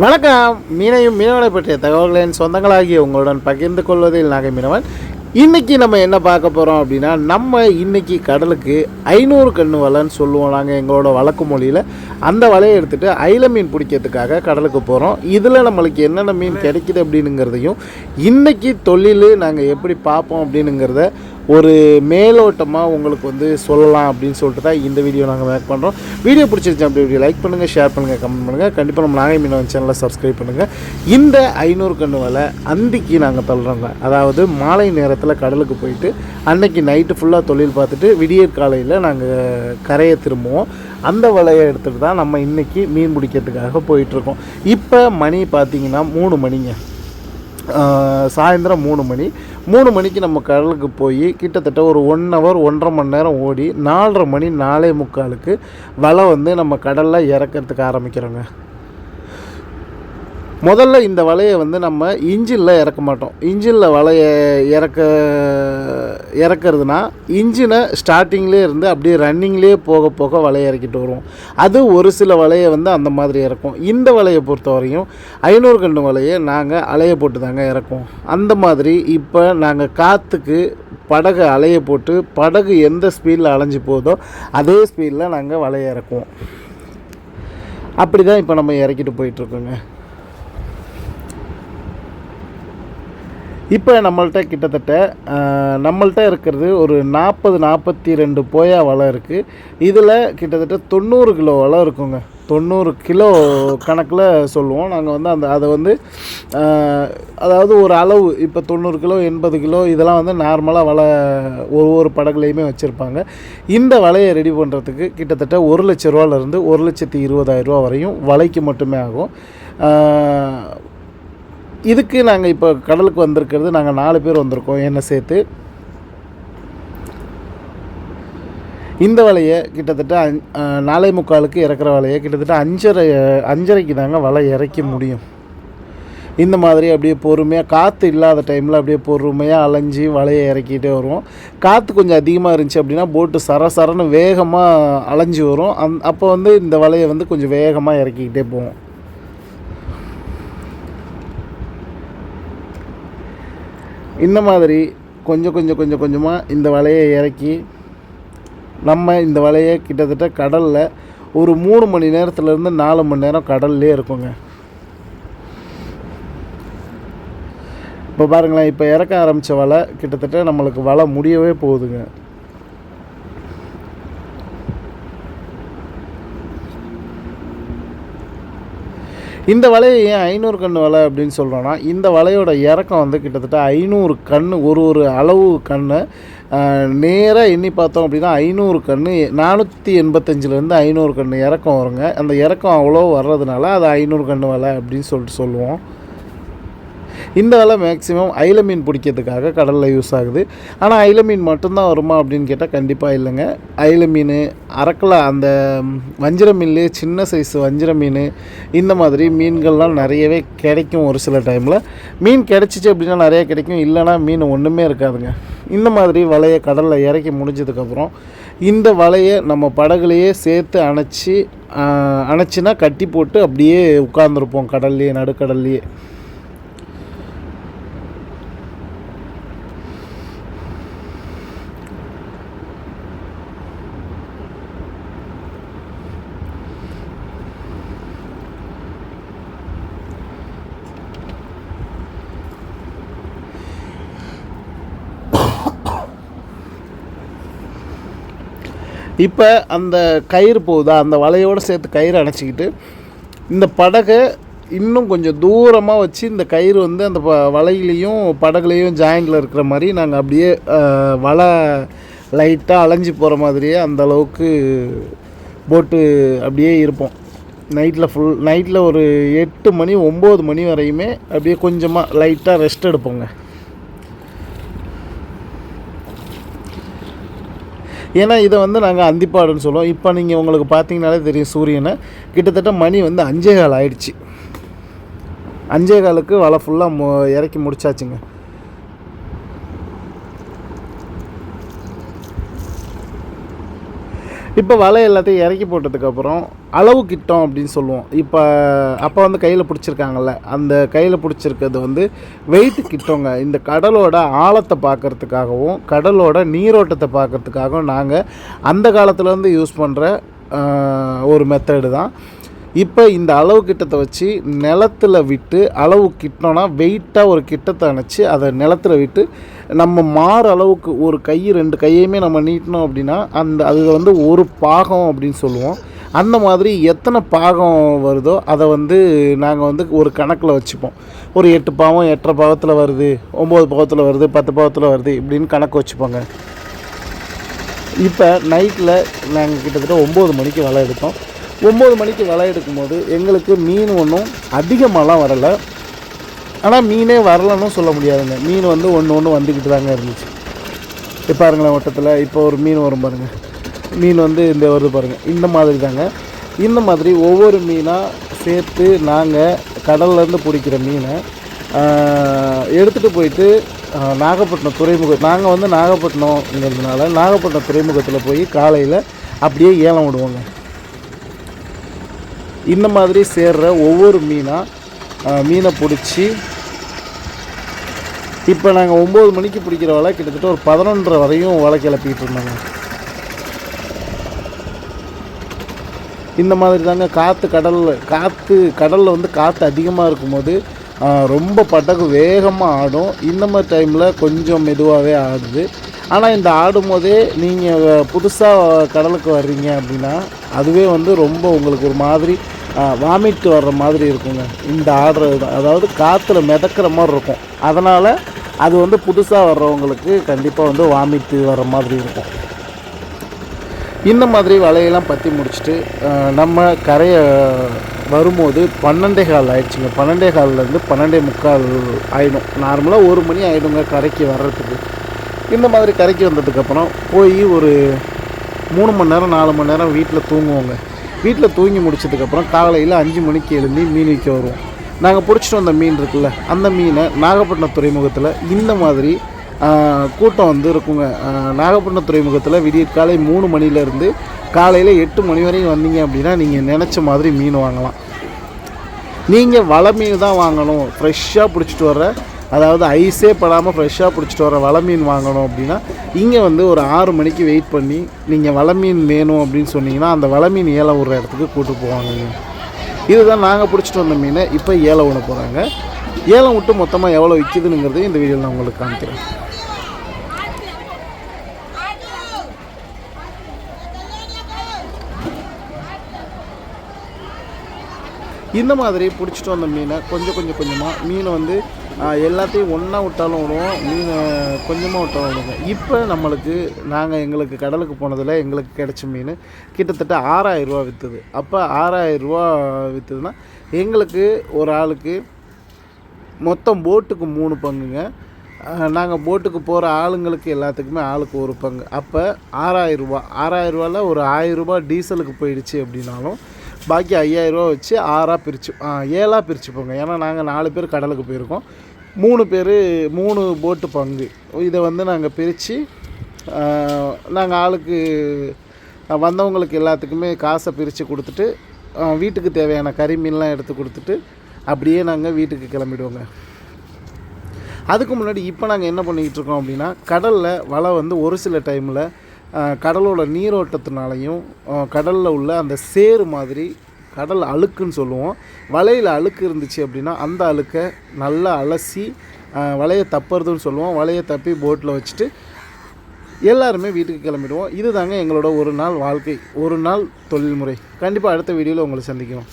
வணக்கம். மீனையும் மீனவனை பற்றிய தகவல்களின் சொந்தங்களாகிய உங்களுடன் பகிர்ந்து கொள்வதில் நாகை மீனவன். இன்றைக்கி நம்ம என்ன பார்க்க போகிறோம் அப்படின்னா நம்ம இன்றைக்கி கடலுக்கு ஐநூறு கண்ணு வலைன்னு சொல்லுவோம் நாங்கள் எங்களோட வழக்கு மொழியில். அந்த வலையை எடுத்துகிட்டு ஐல மீன் பிடிக்கிறதுக்காக கடலுக்கு போகிறோம் இதில் நம்மளுக்கு என்னென்ன மீன் கிடைக்குது அப்படின்னுங்கிறதையும் இன்றைக்கி தொழில் நாங்கள் எப்படி பார்ப்போம் அப்படின்னுங்கிறத ஒரு மேலோட்டமாக உங்களுக்கு வந்து சொல்லலாம் அப்படின்னு சொல்லிட்டு தான் இந்த வீடியோ நாங்கள் மேக் பண்ணுறோம் வீடியோ பிடிச்சிருச்சு அப்படி வீடியோ லைக் பண்ணுங்கள் ஷேர் பண்ணுங்கள் கமெண்ட் பண்ணுங்கள் கண்டிப்பாக நம்ம நாகை மீனவன் சேனலை சப்ஸ்கிரைப் பண்ணுங்கள் இந்த ஐநூறு கண்ணு வலை அந்திக்கு நாங்கள் தள்ளுறோங்க. அதாவது மாலை நேரத்தில் கடலுக்கு போயிட்டு அன்னைக்கு நைட்டு ஃபுல்லாக தொழில் பார்த்துட்டு விடியற் காலையில் நாங்கள் கரையை திரும்புவோம். அந்த வலையை எடுத்துகிட்டு தான் நம்ம இன்றைக்கி மீன் பிடிக்கிறதுக்காக போயிட்டுருக்கோம் இப்போ மணி பார்த்தீங்கன்னா மூணு மணிங்க. சாயந்தரம் மூணு மணி. மூணு மணிக்கு நம்ம கடலுக்கு போய் கிட்டத்தட்ட ஒரு ஒன் ஹவர் ஒன்றரை மணி நேரம் ஓடி நாலரை மணி நாலே முக்காலுக்கு வலை வந்து நம்ம கடலில் இறக்கிறதுக்கு ஆரம்பிக்கிறோங்க. முதல்ல இந்த வலையை வந்து நம்ம இன்ஜினில் இறக்க மாட்டோம். இன்ஜினில் வலையை இறக்க இறக்குறதுனா இன்ஜினை ஸ்டார்டிங்லேயே இருந்து அப்படியே ரன்னிங்லேயே போக போக வலையை இறக்கிட்டு வருவோம். அது ஒரு சில வலையை வந்து அந்த மாதிரி இறக்கும். இந்த வலையை பொறுத்தவரையும் ஐநூறு கண்டு வலையை நாங்கள் அலைய போட்டு தாங்க இறக்குவோம். அந்த மாதிரி இப்போ நாங்கள் காற்றுக்கு படகு அலைய போட்டு படகு எந்த ஸ்பீடில் அலைஞ்சு போதோ அதே ஸ்பீடில் நாங்கள் வலையை இறக்குவோம். அப்படி தான் இப்போ நம்ம இறக்கிட்டு போயிட்டுருக்கோங்க இப்போ நம்மள்ட்ட கிட்டத்தட்ட நம்மள்கிட்ட நம்மள்ட்ட இருக்கிறது ஒரு நாற்பது நாற்பத்தி ரெண்டு போயா வலை இருக்குது இதில் கிட்டத்தட்ட தொண்ணூறு கிலோ வலை இருக்குங்க. தொண்ணூறு கிலோ கணக்கில் சொல்லுவோம். நாங்கள் வந்து அந்த அதை வந்து அதாவது ஒரு அளவு இப்போ தொண்ணூறு கிலோ எண்பது கிலோ இதெல்லாம் வந்து நார்மலாக வலை ஒவ்வொரு படகுலையுமே வச்சுருப்பாங்க. இந்த வலையை ரெடி பண்ணுறதுக்கு கிட்டத்தட்ட ஒரு லட்ச ரூபாலேருந்து ஒரு லட்சத்தி இருபதாயிரம் ரூபா வரையும் வலைக்கு மட்டுமே ஆகும். இதுக்கு நாங்கள் இப்போ கடலுக்கு வந்திருக்கிறது நாங்கள் நாலு பேர் வந்திருக்கோம் என்னை சேர்த்து. இந்த வலையை கிட்டத்தட்ட அஞ்- நாலே முக்காலுக்கு இறக்குற வலையை கிட்டத்தட்ட அஞ்சரை அஞ்சரைக்கு தாங்க வலை இறக்க முடியும். இந்த மாதிரி அப்படியே பொறுமையாக காற்று இல்லாத டைமில் அப்படியே பொறுமையாக அலைஞ்சி வலையை இறக்கிட்டே வருவோம். காற்று கொஞ்சம் அதிகமாக இருந்துச்சு அப்படின்னா போட்டு சர சரன்னு வேகமாக அலைஞ்சி வரும். அந் அப்போ வந்து இந்த வலையை வந்து கொஞ்சம் வேகமாக இறக்கிக்கிட்டே போவோம். இந்த மாதிரி கொஞ்சம் கொஞ்சம் கொஞ்சம் கொஞ்சமாக இந்த வலையை இறக்கி நம்ம இந்த வலையை கிட்டத்தட்ட கடலில் ஒரு மூணு மணி நேரத்துலேருந்து நாலு மணி நேரம் கடல்லே இருக்குங்க. இப்போ பாருங்களேன் இப்போ இறக்க ஆரம்பித்த வலை கிட்டத்தட்ட நம்மளுக்கு வலை முடியவே போகுதுங்க. இந்த வலையை ஏன் ஐநூறு கன்று வலை அப்படின்னு சொல்கிறோன்னா இந்த வலையோட இறக்கம் வந்து கிட்டத்தட்ட ஐநூறு கன்று ஒரு ஒரு அளவு கன்று நேராக எண்ணி பார்த்தோம் அப்படின்னா ஐநூறு கன்று நானூற்றி எண்பத்தஞ்சிலேருந்து ஐநூறு கன்று இறக்கம் வருங்க. அந்த இறக்கம் அவ்வளோ வர்றதுனால அது ஐநூறு கன்று வலை அப்படின்னு சொல்லிட்டு சொல்லுவோம். இந்த வலை மேக்ஸிமம் ஐல மீன் பிடிக்கிறதுக்காக கடலில் யூஸ் ஆகுது. ஆனால் ஐல மீன் மட்டும்தான் வருமா அப்படின்னு கேட்டால் கண்டிப்பாக இல்லைங்க. ஐல மீன் அரக்கலா அந்த வஞ்சிர மீன்லேயே சின்ன சைஸ் வஞ்சிர மீன் இந்த மாதிரி மீன்கள்லாம் நிறையவே கிடைக்கும் ஒரு சில டைமில் மீன் கிடைச்சிச்சு அப்படின்னா நிறைய கிடைக்கும். இல்லைன்னா மீன் ஒன்றுமே இருக்காதுங்க. இந்த மாதிரி வலையை கடலில் இறக்கி முடிஞ்சதுக்கப்புறம் இந்த வலையை நம்ம படகுலையே சேர்த்து அணைச்சி அணைச்சினா கட்டி போட்டு அப்படியே உட்காந்துருப்போம் கடல்லையே நடுக்கடல்லையே. இப்போ அந்த கயிறு போகுதா? அந்த வலையோடு சேர்த்து கயிறு அணைச்சிக்கிட்டு இந்த படகை இன்னும் கொஞ்சம் தூரமாக வச்சு இந்த கயிறு வந்து அந்த ப வலையிலையும் படகுலையும் ஜாயிண்டில் இருக்கிற மாதிரி நாங்கள் அப்படியே வலை லைட்டாக அலைஞ்சு போகிற மாதிரியே அந்த அளவுக்கு போட்டு அப்படியே இருப்போம். நைட்டில் ஃபுல் நைட்டில் ஒரு எட்டு மணி ஒம்பது மணி வரையுமே அப்படியே கொஞ்சமாக லைட்டாக ரெஸ்ட் எடுப்போங்க. ஏன்னா இதை வந்து நாங்கள் அந்திப்பாடுன்னு சொல்லுவோம். இப்போ நீங்கள் உங்களுக்கு பார்த்தீங்கனாலே தெரியும் சூரியனை. கிட்டத்தட்ட மணி வந்து அஞ்சே கால் ஆயிடுச்சு. அஞ்சே காலுக்கு வலை ஃபுல்லாக மு இறக்கி முடிச்சாச்சுங்க. இப்போ வலை எல்லாத்தையும் இறக்கி போட்டதுக்கப்புறம் அளவு கிட்டம் அப்படின்னு சொல்லுவோம். இப்போ அப்போ வந்து கையில் பிடிச்சிருக்காங்கல்ல அந்த கையில் பிடிச்சிருக்கிறது வந்து வெயிட் கிட்டோங்க. இந்த கடலோட ஆழத்தை பார்க்கறதுக்காகவும் கடலோட நீரோட்டத்தை பார்க்குறதுக்காகவும் நாங்கள் அந்த காலத்துலேருந்து யூஸ் பண்ணுற ஒரு மெத்தடு தான். இப்போ இந்த அளவு கிட்டத்தை வச்சு நிலத்துல விட்டு அளவு கிட்டோன்னா வெயிட்டாக ஒரு கிட்டத்தை அணைச்சி அதை நிலத்துல விட்டு நம்ம மாற அளவுக்கு ஒரு கை ரெண்டு கையுமே நம்ம நீட்டினோம் அப்படின்னா அந்த அது வந்து ஒரு பாகம் அப்படின்னு சொல்லுவோம். அந்த மாதிரி எத்தனை பாகம் வருதோ அதை வந்து நாங்கள் வந்து ஒரு கணக்கில் வச்சுப்போம். ஒரு எட்டு பாவம் எட்டரை பாவத்தில் வருது ஒம்பது பாவத்தில் வருது பத்து பாவத்தில் வருது இப்படின்னு கணக்கு வச்சுப்போங்க. இப்போ நைட்டில் நாங்கள் கிட்டத்தட்ட ஒம்பது மணிக்கு வலை எடுத்தோம். ஒம்பது மணிக்கு வலை எடுக்கும்போது எங்களுக்கு மீன் ஒன்றும் அதிகமாகலாம் வரலை. ஆனால் மீனே வரலன்னு சொல்ல முடியாதுங்க. மீன் வந்து ஒன்று ஒன்று வந்துக்கிட்டு தாங்க இருந்துச்சு. இப்போ பாருங்களேன் வட்டத்தில் இப்போ ஒரு மீன் வரும் பாருங்கள் மீன் வந்து இந்த வருது பாருங்கள் இந்த மாதிரி தாங்க. இந்த மாதிரி ஒவ்வொரு மீனாக சேர்த்து நாங்கள் கடல்லேருந்து பிடிக்கிற மீனை எடுத்துகிட்டு போயிட்டு நாகப்பட்டினம் துறைமுகம் நாங்கள் வந்து நாகப்பட்டினம்ங்கிறதுனால நாகப்பட்டினம் துறைமுகத்தில் போய் காலையில் அப்படியே ஏலம் விடுவோங்க. இந்த மாதிரி சேர்ற ஒவ்வொரு மீனாக மீனை பிடிச்சி இப்போ நாங்கள் ஒம்பது மணிக்கு பிடிக்கிற வலை கிட்டத்தட்ட ஒரு பதினொன்றரை வரையும் வலை கிளப்பிக்கிட்டு இருந்தாங்க. இந்த மாதிரி தாங்க காற்று கடலில் காற்று கடலில் வந்து காற்று அதிகமாக இருக்கும்போது ரொம்ப படகு வேகமாக ஆடும். இந்த மாதிரி டைமில் கொஞ்சம் மெதுவாகவே ஆடுது. ஆனால் இந்த ஆடும்போதே நீங்கள் புதுசாக கடலுக்கு வர்றீங்க அப்படின்னா அதுவே வந்து ரொம்ப உங்களுக்கு ஒரு மாதிரி வாமிட் வர்ற மாதிரி இருக்குங்க. இந்த ஆடுறது தான் அதாவது காற்றுல மிதக்கிற மாதிரி இருக்கும். அதனால் அது வந்து புதுசாக வர்றவங்களுக்கு கண்டிப்பாக வந்து வாமிட்டு வர்ற மாதிரி இருக்கும். இந்த மாதிரி வலையெல்லாம் பற்றி முடிச்சுட்டு நம்ம கரையை வரும்போது பன்னெண்டே கால் ஆயிடுச்சுங்க. பன்னெண்டே கால்லேருந்து பன்னெண்டே முக்கால் ஆகிடும் நார்மலாக ஒரு மணி ஆகிடுங்க கரைக்கு வர்றதுக்கு. இந்த மாதிரி கரைக்கு வந்ததுக்கப்புறம் போய் ஒரு மூணு மணி நேரம் நாலு மணி நேரம் வீட்டில் தூங்குவோங்க. வீட்டில் தூங்கி முடிச்சதுக்கப்புறம் காலையில் அஞ்சு மணிக்கு எழுந்தி மீன் விற்க வருவோம். நாங்கள் பிடிச்சிட்டு வந்த மீன் இருக்குல்ல அந்த மீனை நாகப்பட்டினம் துறைமுகத்தில் இந்த மாதிரி கூட்டம் வந்து இருக்குங்க. நாகப்பட்டினம் துறைமுகத்தில் விடிய காலை மூணு மணிலேருந்து காலையில் எட்டு மணி வரையும் வந்தீங்க அப்படின்னா நீங்கள் நினச்ச மாதிரி மீன் வாங்கலாம். நீங்கள் வலை மீன் தான் வாங்கணும். ஃப்ரெஷ்ஷாக பிடிச்சிட்டு வர்ற அதாவது ஐஸே படாமல் ஃப்ரெஷ்ஷாக பிடிச்சிட்டு வர வலை மீன் வாங்கணும் அப்படின்னா இங்கே வந்து ஒரு ஆறு மணிக்கு வெயிட் பண்ணி நீங்கள் வலை மீன் வேணும் அப்படின்னு சொன்னீங்கன்னா அந்த வலை மீன் ஏலம் விடுற இடத்துக்கு கூட்டு போவாங்க இதுதான் நாங்கள் பிடிச்சிட்டு வந்த மீனை. இப்போ ஏலம் விட போகிறாங்க ஏலம் விட்டு மொத்தமாக எவ்வளோ விற்கிதுங்கிறதையும் இந்த வீடியோவில் நான் உங்களுக்கு காமிக்கிறேன். இந்த மாதிரி பிடிச்சிட்டு வந்த மீனை கொஞ்சம் கொஞ்சம் கொஞ்சமாக மீனை வந்து எல்லாத்தையும் ஒன்றா விட்டாலும் விடுவோம். மீன் கொஞ்சமாக விட்டாலும் விடுங்க. இப்போ நம்மளுக்கு நாங்கள் எங்களுக்கு கடலுக்கு போனதில் எங்களுக்கு கிடைச்ச மீன் கிட்டத்தட்ட ஆறாயிரரூவா விற்றுது அப்போ ஆறாயிரரூவா விற்றுதுன்னா எங்களுக்கு ஒரு ஆளுக்கு மொத்தம் போட்டுக்கு மூணு பங்குங்க. நாங்கள் போட்டுக்கு போகிற ஆளுங்களுக்கு எல்லாத்துக்குமே ஆளுக்கு ஒரு பங்கு. அப்போ ஆறாயிரரூபா ஆறாயிரரூபாவில் ஒரு ஆயிரரூபா டீசலுக்கு போயிடுச்சு அப்படின்னாலும் பாக்கி ஐயாயிரரூபா வச்சு ஆறாக பிரித்து ஏழாக பிரிச்சுப்போங்க. ஏன்னா நாங்கள் நாலு பேர் கடலுக்கு போயிருக்கோம். மூணு பேர் மூணு போட்டு பங்கு. இதை வந்து நாங்கள் பிரித்து நாங்கள் ஆளுக்கு வந்தவங்களுக்கு எல்லாத்துக்குமே காசை பிரித்து கொடுத்துட்டு வீட்டுக்கு தேவையான கறி மீன்லாம் எடுத்து கொடுத்துட்டு அப்படியே நாங்கள் வீட்டுக்கு கிளம்பிடுவோங்க. அதுக்கு முன்னாடி இப்போ நாங்கள் என்ன பண்ணிக்கிட்டு இருக்கோம் அப்படின்னா கடலில் வலை வந்து ஒரு சில டைமில் கடலோட நீரோட்டத்தினாலையும் கடலில் உள்ள அந்த சேறு மாதிரி கடல் அழுக்குன்னு சொல்லுவோம். வலையில் அழுக்கு இருந்துச்சு அப்படின்னா அந்த அழுக்கை நல்லா அலசி வலையை தப்புறதுன்னு சொல்லுவோம். வலையை தப்பி போட்டில் வச்சுட்டு எல்லாருமே வீட்டுக்கு கிளம்பிடுவோம். இதுதாங்க எங்களோட ஒரு நாள் வாழ்க்கை ஒரு நாள் தொழில்முறை. கண்டிப்பாக அடுத்த வீடியோவில் உங்களை சந்திக்கிறோம்.